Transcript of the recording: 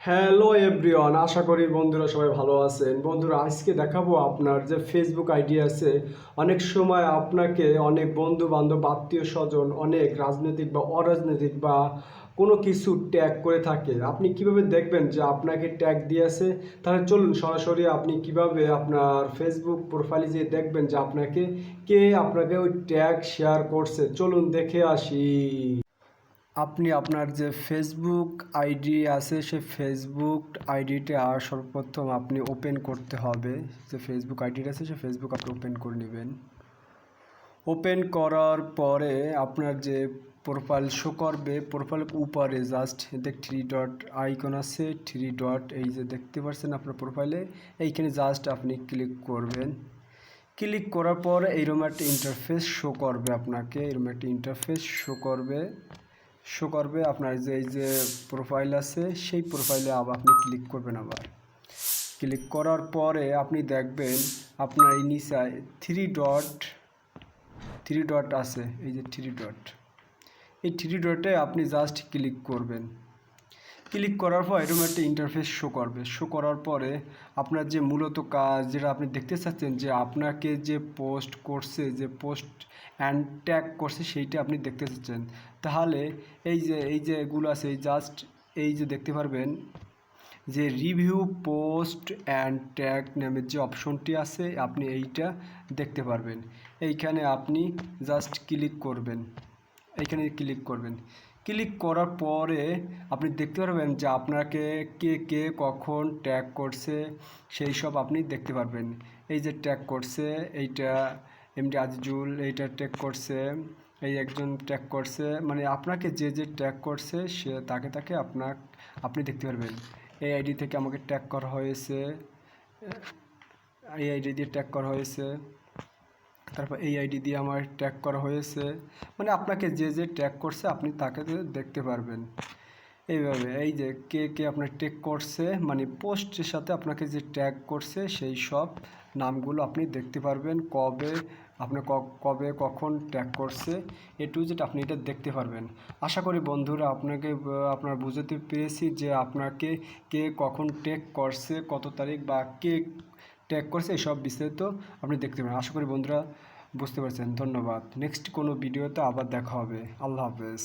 Hello everyone আশা করি বন্ধুরা সবাই ভালো আছেন। বন্ধুরা, আজকে দেখাবো আপনার যে ফেসবুক আইডি আছে। অনেক সময় আপনাকে অনেক বন্ধু বান্ধব আত্মীয় স্বজন অনেক রাজনৈতিক বা অরাজনৈতিক বা কোনো কিছু ট্যাগ করে থাকে। আপনি কীভাবে দেখবেন যে আপনাকে ট্যাগ দিয়েছে? তাহলে চলুন সরাসরি আপনি কীভাবে আপনার ফেসবুক প্রোফাইলে যে দেখবেন যে আপনাকে কে আপনাকে ওই ট্যাগ শেয়ার করছে। চলুন দেখে আসি। আপনি আপনার যে ফেসবুক আইডি আছে, সে ফেসবুক আইডিটা সর্বপ্রথম আপনি ওপেন করতে হবে। যে ফেসবুক আইডিটা আছে, সে ফেসবুক আপনি ওপেন করে নেবেন। ওপেন করার পরে আপনার যে প্রোফাইল শো করবে প্রোফাইল উপরে জাস্ট দেখ থ্রি ডট আইকন আছে থ্রি ডট এই যে দেখতে পাচ্ছেন আপনার প্রোফাইলে এইখানে জাস্ট আপনি ক্লিক করবেন। ক্লিক করার পর এইরকম একটা ইন্টারফেস শো করবে আপনাকে এরকম একটা ইন্টারফেস শো করবে। শো করবে, আপনার যে, এই যে প্রোফাইল আছে, সেই প্রোফাইলে আবার আপনি ক্লিক করবেন আবার। ক্লিক করার পরে আপনি দেখবেন আপনার এই নিচায় থ্রি ডট থ্রি ডট আছে, এই যে থ্রি ডট এই থ্রি ডটে আপনি জাস্ট ক্লিক করবেন। ক্লিক করার পর এরকম একটা ইন্টারফেস শো করবে। শো করার পরে আপনার যে মূলত কাজ যেটা আপনি দেখতে চাচ্ছেন যে আপনাকে যে পোস্ট করছে, যে পোস্ট অ্যান্ড ট্যাগ করছে সেইটা আপনি দেখতে চাচ্ছেন। তাহলে এই যে এই যে এগুলো আছে জাস্ট এই যে দেখতে পারবেন যে রিভিউ পোস্ট অ্যান্ড ট্যাগ নামের যে অপশনটি আছে, আপনি এইটা দেখতে পারবেন। এইখানে আপনি জাস্ট ক্লিক করবেন। এইখানে ক্লিক করবেন। ক্লিক করার পরে আপনি দেখতে পারবেন যে আপনাকে কে কে কখন ট্যাগ করছে, সেই সব আপনি দেখতে পারবেন। এই যে ট্যাগ করছে, এইটা এমডি আজিজুল, এইটা ট্যাগ করছে, এই একজন ট্যাগ করছে মানে আপনাকে যে যে ট্যাগ করছে, সে তাকে তাকে আপনার আপনি দেখতে পারবেন। এই আইডি থেকে আমাকে ট্যাগ করা হয়েছে, এই আইডি দিয়ে ট্যাগ করা হয়েছে। তারপর এই আইডি দিয়ে আমার ট্যাগ করা হয়েছে। মানে আপনাকে যে যে ট্যাগ করছে, আপনি তাকে দেখতে পারবেন। এইভাবে, এই যে কে কে আপনার ট্যাগ করছে মানে পোস্টের সাথে আপনাকে যে ট্যাগ করছে, সেই সব নামগুলো আপনি দেখতে পারবেন। কবে আপনার কবে কখন ট্যাগ করছে, এ টু জেড আপনি এটা দেখতে পারবেন। আশা করি বন্ধুরা আপনাকে, আপনার বুঝাতে পেরেছি যে আপনাকে কে কখন ট্যাগ করছে, কত তারিখ বা কে ট্যাগ করছে এসব বিস্তারিত আপনি দেখতে পারেন। আশা করি বন্ধুরা বুঝতে পারছেন। ধন্যবাদ। নেক্সট কোনো ভিডিওতে আবার দেখা হবে। আল্লাহ হাফেজ।